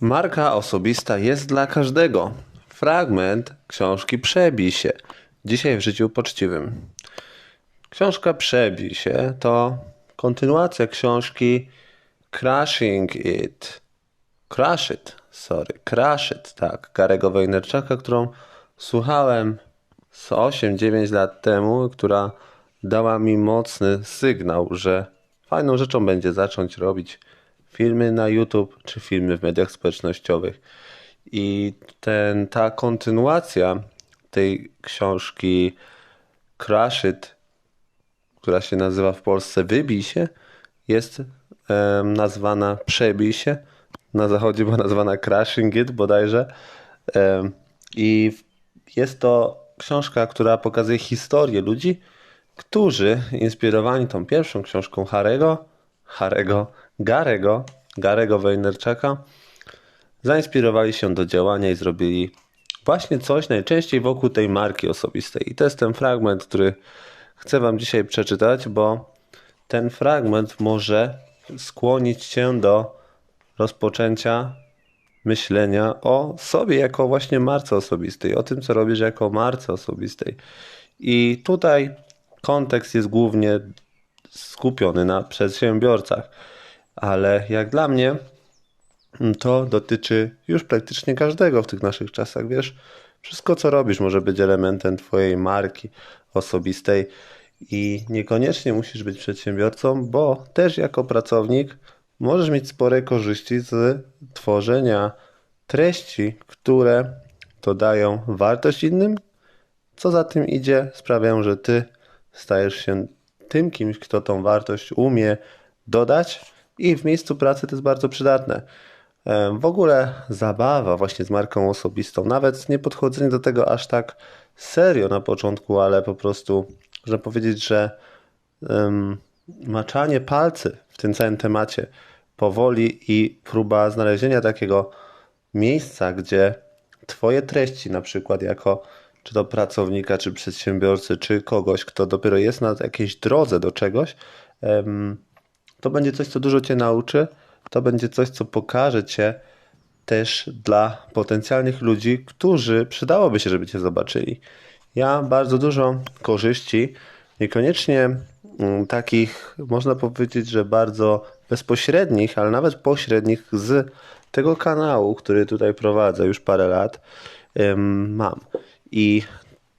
Marka osobista jest dla każdego. Fragment książki Przebij się. Dzisiaj w życiu poczciwym. Książka Przebij się to kontynuacja książki Crashing It. Crash It, sorry, Crash It, tak, Garego Wejnerczaka, którą słuchałem z 8-9 lat temu, która dała mi mocny sygnał, że fajną rzeczą będzie zacząć robić filmy na YouTube czy filmy w mediach społecznościowych. I ten, ta kontynuacja tej książki Crash It, która się nazywa w Polsce Wybij się, jest em, nazwana Przebij się. Na zachodzie była nazwana Crashing It bodajże. Em, I jest to książka, która pokazuje historię ludzi, którzy inspirowani tą pierwszą książką Harego, Harego, Garego, Garego Wejnerczaka, zainspirowali się do działania i zrobili właśnie coś najczęściej wokół tej marki osobistej. I to jest ten fragment, który chcę Wam dzisiaj przeczytać, bo ten fragment może skłonić Cię do rozpoczęcia myślenia o sobie jako właśnie marce osobistej, o tym, co robisz jako marce osobistej. I tutaj kontekst jest głównie skupiony na przedsiębiorcach, ale jak dla mnie to dotyczy już praktycznie każdego w tych naszych czasach, wiesz? Wszystko, co robisz, może być elementem Twojej marki osobistej i niekoniecznie musisz być przedsiębiorcą, bo też jako pracownik możesz mieć spore korzyści z tworzenia treści, które dodają wartość innym, co za tym idzie, sprawiają, że Ty stajesz się tym kimś, kto tą wartość umie dodać i w miejscu pracy to jest bardzo przydatne. W ogóle zabawa właśnie z marką osobistą, nawet nie podchodzenie do tego aż tak serio na początku, ale po prostu, że powiedzieć, że em, maczanie palcy w tym całym temacie powoli i próba znalezienia takiego miejsca, gdzie Twoje treści, na przykład jako czy to pracownika, czy przedsiębiorcy, czy kogoś, kto dopiero jest na jakiejś drodze do czegoś, em, to będzie coś, co dużo Cię nauczy. To będzie coś, co pokaże Cię też dla potencjalnych ludzi, którzy przydałoby się, żeby Cię zobaczyli. Ja bardzo dużo korzyści, niekoniecznie mm, takich, można powiedzieć, że bardzo bezpośrednich, ale nawet pośrednich z tego kanału, który tutaj prowadzę już parę lat, mam. I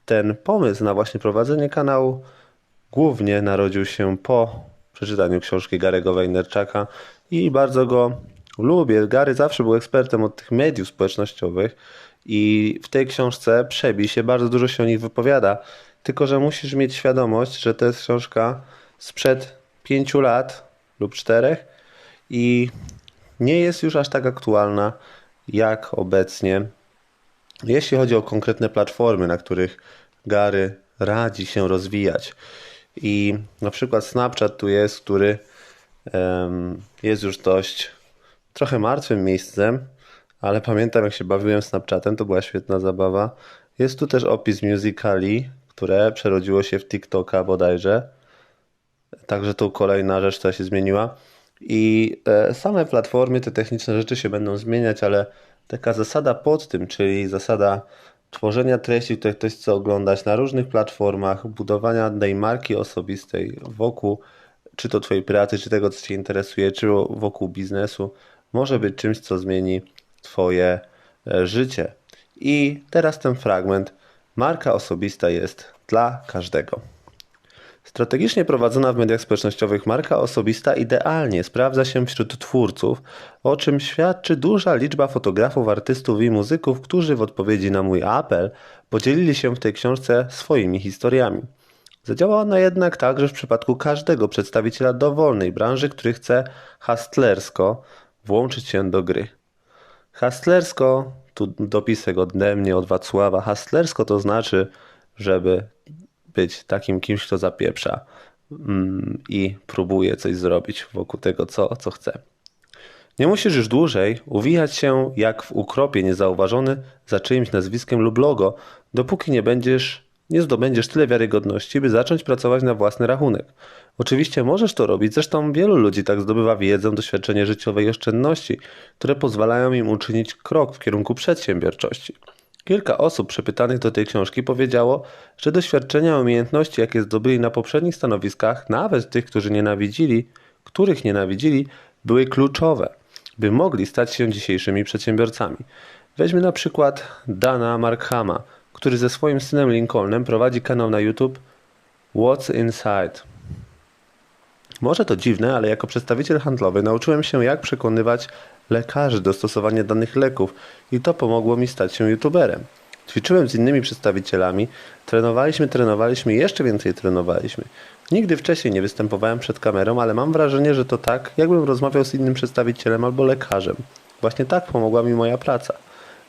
ten pomysł na właśnie prowadzenie kanału głównie narodził się po przeczytaniu książki Garego Wejnerczaka i bardzo go lubię. Gary zawsze był ekspertem od tych mediów społecznościowych i w tej książce Przebij się, bardzo dużo się o nich wypowiada. Tylko, że musisz mieć świadomość, że to jest książka sprzed pięciu lat lub czterech i nie jest już aż tak aktualna jak obecnie jeśli chodzi o konkretne platformy, na których Gary radzi się rozwijać. I na przykład Snapchat tu jest, który jest już dość trochę martwym miejscem, ale pamiętam jak się bawiłem Snapchatem, to była świetna zabawa. Jest tu też opis Musical.ly, które przerodziło się w TikToka bodajże. Także to kolejna rzecz, która się zmieniła. I e, same platformy, te techniczne rzeczy się będą zmieniać, ale taka zasada pod tym, czyli zasada tworzenia treści, które ktoś chce oglądać na różnych platformach, budowania tej marki osobistej wokół czy to Twojej pracy, czy tego, co Cię interesuje, czy wokół biznesu, może być czymś, co zmieni Twoje e, życie. I teraz ten fragment. Marka osobista jest dla każdego. Strategicznie prowadzona w mediach społecznościowych marka osobista idealnie sprawdza się wśród twórców, o czym świadczy duża liczba fotografów, artystów i muzyków, którzy w odpowiedzi na mój apel podzielili się w tej książce swoimi historiami. Zadziała ona jednak także w przypadku każdego przedstawiciela dowolnej branży, który chce hustlersko włączyć się do gry. Hustlersko, tu dopisek ode mnie, od Wacława. Hustlersko to znaczy, żeby być takim kimś, kto zapieprza mm, i próbuje coś zrobić wokół tego, co, co chce. Nie musisz już dłużej uwijać się jak w ukropie niezauważony za czyimś nazwiskiem lub logo, dopóki nie będziesz nie zdobędziesz tyle wiarygodności, by zacząć pracować na własny rachunek. Oczywiście możesz to robić, zresztą wielu ludzi tak zdobywa wiedzę, doświadczenie życiowe i oszczędności, które pozwalają im uczynić krok w kierunku przedsiębiorczości. Kilka osób przepytanych do tej książki powiedziało, że doświadczenia i umiejętności, jakie zdobyli na poprzednich stanowiskach, nawet tych, którzy nienawidzili, których nienawidzili, były kluczowe, by mogli stać się dzisiejszymi przedsiębiorcami. Weźmy na przykład Dana Markhama, który ze swoim synem Lincolnem prowadzi kanał na YouTube What's Inside. Może to dziwne, ale jako przedstawiciel handlowy nauczyłem się, jak przekonywać lekarzy do stosowania danych leków i to pomogło mi stać się youtuberem. Ćwiczyłem z innymi przedstawicielami, trenowaliśmy, trenowaliśmy jeszcze więcej trenowaliśmy. Nigdy wcześniej nie występowałem przed kamerą, ale mam wrażenie, że to tak, jakbym rozmawiał z innym przedstawicielem albo lekarzem. Właśnie tak pomogła mi moja praca.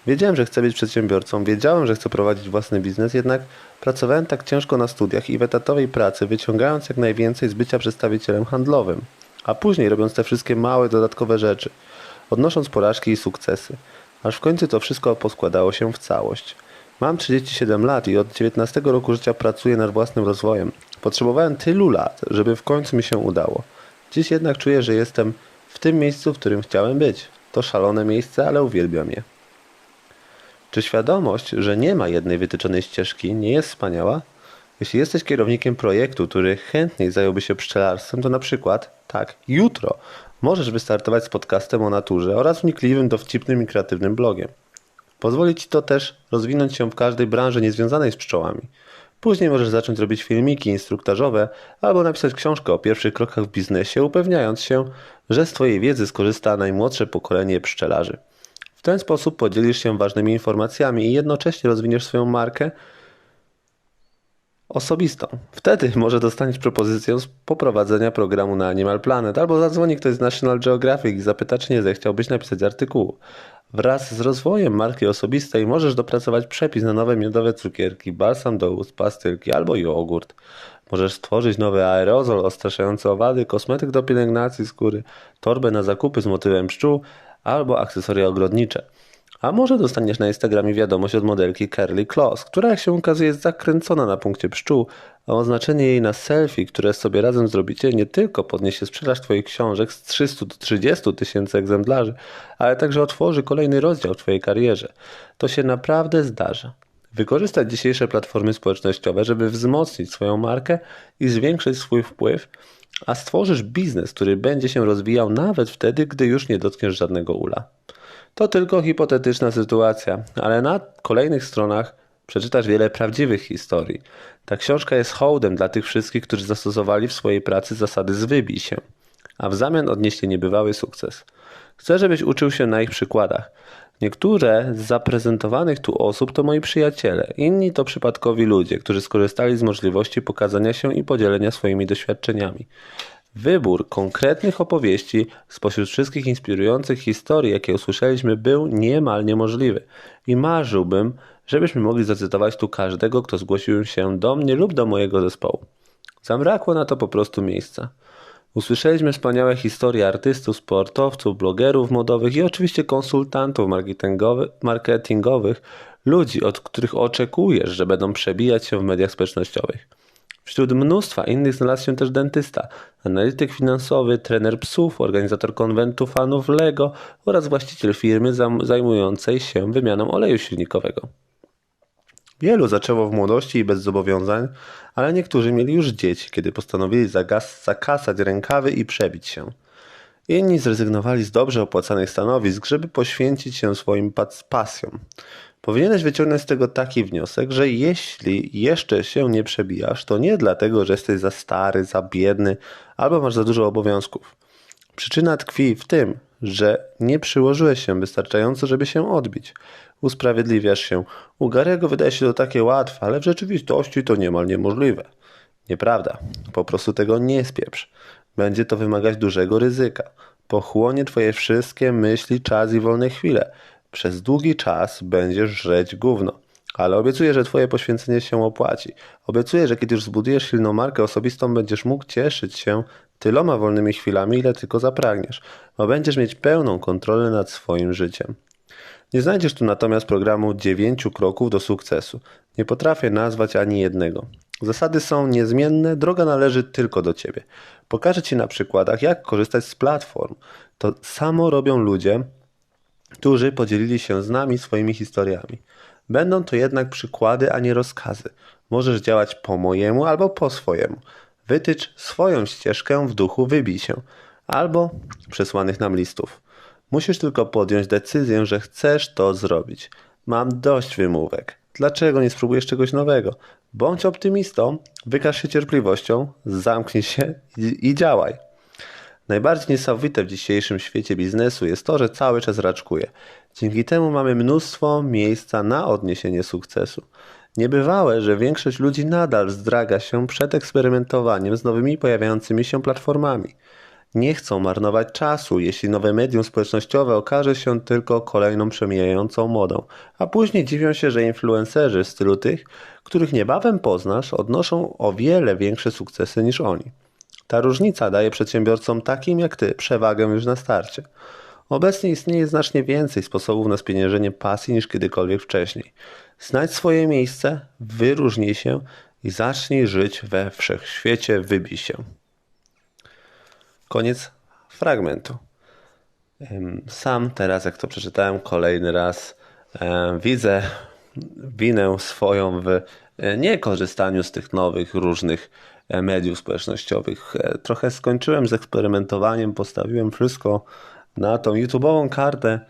Wiedziałem, że chcę być przedsiębiorcą, wiedziałem, że chcę prowadzić własny biznes, jednak pracowałem tak ciężko na studiach i w etatowej pracy, wyciągając jak najwięcej z bycia przedstawicielem handlowym, a później robiąc te wszystkie małe, dodatkowe rzeczy, odnosząc porażki i sukcesy, aż w końcu to wszystko poskładało się w całość. Mam 37 lat i od 19 roku życia pracuję nad własnym rozwojem. Potrzebowałem tylu lat, żeby w końcu mi się udało. Dziś jednak czuję, że jestem w tym miejscu, w którym chciałem być. To szalone miejsce, ale uwielbiam je. Czy świadomość, że nie ma jednej wytyczonej ścieżki, nie jest wspaniała? Jeśli jesteś kierownikiem projektu, który chętniej zająłby się pszczelarstwem, to na przykład, tak, jutro możesz wystartować z podcastem o naturze oraz wnikliwym, dowcipnym i kreatywnym blogiem. Pozwoli Ci to też rozwinąć się w każdej branży niezwiązanej z pszczołami. Później możesz zacząć robić filmiki instruktażowe albo napisać książkę o pierwszych krokach w biznesie, upewniając się, że z Twojej wiedzy skorzysta najmłodsze pokolenie pszczelarzy. W ten sposób podzielisz się ważnymi informacjami i jednocześnie rozwiniesz swoją markę osobistą. Wtedy może dostaniesz propozycję poprowadzenia programu na Animal Planet albo zadzwoni ktoś z National Geographic i zapyta, czy nie zechciałbyś napisać artykułu. Wraz z rozwojem marki osobistej możesz dopracować przepis na nowe miodowe cukierki, balsam do ust, pastylki albo jogurt. Możesz stworzyć nowy aerozol odstraszający owady, kosmetyk do pielęgnacji skóry, torbę na zakupy z motywem pszczół albo akcesoria ogrodnicze. A może dostaniesz na Instagramie wiadomość od modelki Curly Claus, która jak się okazuje jest zakręcona na punkcie pszczół, a oznaczenie jej na selfie, które sobie razem zrobicie, nie tylko podniesie sprzedaż Twoich książek z 300 do 30 tysięcy egzemplarzy, ale także otworzy kolejny rozdział w Twojej karierze. To się naprawdę zdarza. Wykorzystać dzisiejsze platformy społecznościowe, żeby wzmocnić swoją markę i zwiększyć swój wpływ, a stworzysz biznes, który będzie się rozwijał nawet wtedy, gdy już nie dotkniesz żadnego ula. To tylko hipotetyczna sytuacja, ale na kolejnych stronach przeczytasz wiele prawdziwych historii. Ta książka jest hołdem dla tych wszystkich, którzy zastosowali w swojej pracy zasady zwybij się, a w zamian odnieśli niebywały sukces. Chcę, żebyś uczył się na ich przykładach. Niektóre z zaprezentowanych tu osób to moi przyjaciele, inni to przypadkowi ludzie, którzy skorzystali z możliwości pokazania się i podzielenia swoimi doświadczeniami. Wybór konkretnych opowieści spośród wszystkich inspirujących historii, jakie usłyszeliśmy, był niemal niemożliwy i marzyłbym, żebyśmy mogli zacytować tu każdego, kto zgłosił się do mnie lub do mojego zespołu. Zabrakło na to po prostu miejsca. Usłyszeliśmy wspaniałe historie artystów, sportowców, blogerów modowych i oczywiście konsultantów marketingowych, ludzi, od których oczekujesz, że będą przebijać się w mediach społecznościowych. Wśród mnóstwa innych znalazł się też dentysta, analityk finansowy, trener psów, organizator konwentu fanów Lego oraz właściciel firmy zajmującej się wymianą oleju silnikowego. Wielu zaczęło w młodości i bez zobowiązań, ale niektórzy mieli już dzieci, kiedy postanowili zagas, zakasać rękawy i przebić się. Inni zrezygnowali z dobrze opłacanych stanowisk, żeby poświęcić się swoim pasjom. Powinieneś wyciągnąć z tego taki wniosek, że jeśli jeszcze się nie przebijasz, to nie dlatego, że jesteś za stary, za biedny albo masz za dużo obowiązków. Przyczyna tkwi w tym, że nie przyłożyłeś się wystarczająco, żeby się odbić. Usprawiedliwiasz się. U Garego wydaje się to takie łatwe, ale w rzeczywistości to niemal niemożliwe. Nieprawda. Po prostu tego nie spieprz. Będzie to wymagać dużego ryzyka. Pochłonie twoje wszystkie myśli, czas i wolne chwile. Przez długi czas będziesz żreć gówno. Ale obiecuję, że twoje poświęcenie się opłaci. Obiecuję, że kiedy już zbudujesz silną markę osobistą, będziesz mógł cieszyć się tyloma wolnymi chwilami, ile tylko zapragniesz, bo będziesz mieć pełną kontrolę nad swoim życiem. Nie znajdziesz tu natomiast programu dziewięciu kroków do sukcesu. Nie potrafię nazwać ani jednego. Zasady są niezmienne, droga należy tylko do ciebie. Pokażę ci na przykładach, jak korzystać z platform. To samo robią ludzie, którzy podzielili się z nami swoimi historiami. Będą to jednak przykłady, a nie rozkazy. Możesz działać po mojemu albo po swojemu. Wytycz swoją ścieżkę w duchu wybij się, albo przesłanych nam listów. Musisz tylko podjąć decyzję, że chcesz to zrobić. Mam dość wymówek. Dlaczego nie spróbujesz czegoś nowego? Bądź optymistą, wykaż się cierpliwością, zamknij się i, i działaj. Najbardziej niesamowite w dzisiejszym świecie biznesu jest to, że cały czas raczkuje. Dzięki temu mamy mnóstwo miejsca na odniesienie sukcesu. Niebywałe, że większość ludzi nadal zdraga się przed eksperymentowaniem z nowymi pojawiającymi się platformami. Nie chcą marnować czasu, jeśli nowe medium społecznościowe okaże się tylko kolejną przemijającą modą, a później dziwią się, że influencerzy w stylu tych, których niebawem poznasz, odnoszą o wiele większe sukcesy niż oni. Ta różnica daje przedsiębiorcom takim jak ty przewagę już na starcie. Obecnie istnieje znacznie więcej sposobów na spieniężenie pasji niż kiedykolwiek wcześniej. Znajdź swoje miejsce, wyróżnij się i zacznij żyć we wszechświecie, wybij się. Koniec fragmentu. Sam teraz, jak to przeczytałem kolejny raz, widzę winę swoją w e, niekorzystaniu z tych nowych, różnych e, mediów społecznościowych. E, trochę skończyłem z eksperymentowaniem, postawiłem wszystko na tą YouTube'ową kartę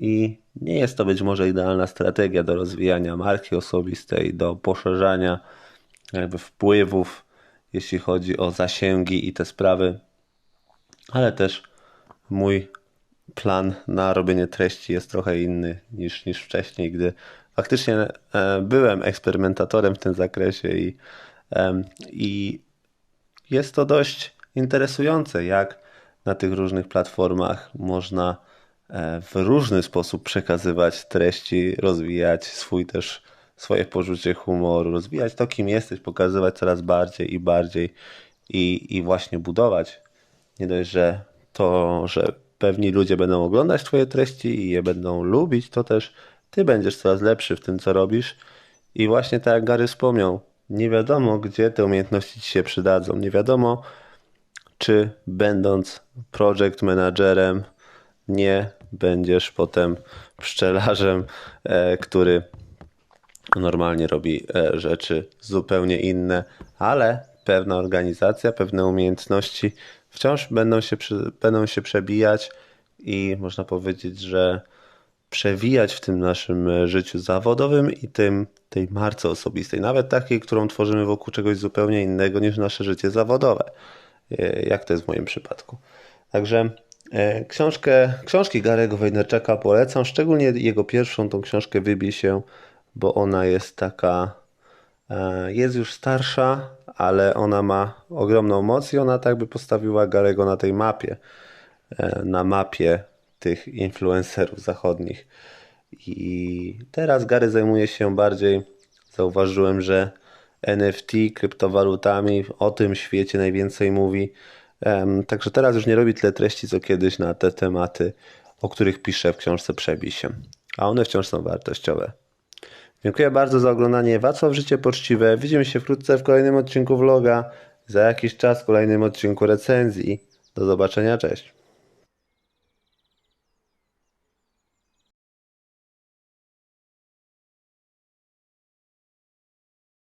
i nie jest to być może idealna strategia do rozwijania marki osobistej, do poszerzania jakby wpływów, jeśli chodzi o zasięgi i te sprawy, ale też mój plan na robienie treści jest trochę inny niż, niż wcześniej, gdy faktycznie e, byłem eksperymentatorem w tym zakresie i, i jest to dość interesujące, jak na tych różnych platformach można w różny sposób przekazywać treści, rozwijać swój też swoje poczucie humoru, rozwijać to, kim jesteś, pokazywać coraz bardziej i bardziej i, i właśnie budować. Nie dość, że to, że pewni ludzie będą oglądać Twoje treści i je będą lubić, to też Ty będziesz coraz lepszy w tym, co robisz. I właśnie tak jak Gary wspomniał, nie wiadomo, gdzie te umiejętności Ci się przydadzą. Nie wiadomo, czy będąc project managerem nie będziesz potem pszczelarzem, e, który normalnie robi e, rzeczy zupełnie inne, ale pewna organizacja, pewne umiejętności wciąż będą się, będą się przebijać i można powiedzieć, że przewijać w tym naszym życiu zawodowym i tym, tej marce osobistej, nawet takiej, którą tworzymy wokół czegoś zupełnie innego niż nasze życie zawodowe. E, jak to jest w moim przypadku. Także e, książkę, książki Garego Wejnerczaka polecam, szczególnie jego pierwszą, tą książkę Wybij się, bo ona jest taka, e, jest już starsza, ale ona ma ogromną moc i ona tak by postawiła Garego na tej mapie, na mapie tych influencerów zachodnich. I teraz Gary zajmuje się bardziej, zauważyłem, że NFT, kryptowalutami, o tym świecie najwięcej mówi. Także teraz już nie robi tyle treści, co kiedyś na te tematy, o których pisze w książce Przebij się. A one wciąż są wartościowe. Dziękuję bardzo za oglądanie Wacław Życie Poczciwe. Widzimy się wkrótce w kolejnym odcinku vloga. Za jakiś czas w kolejnym odcinku recenzji. Do zobaczenia, cześć.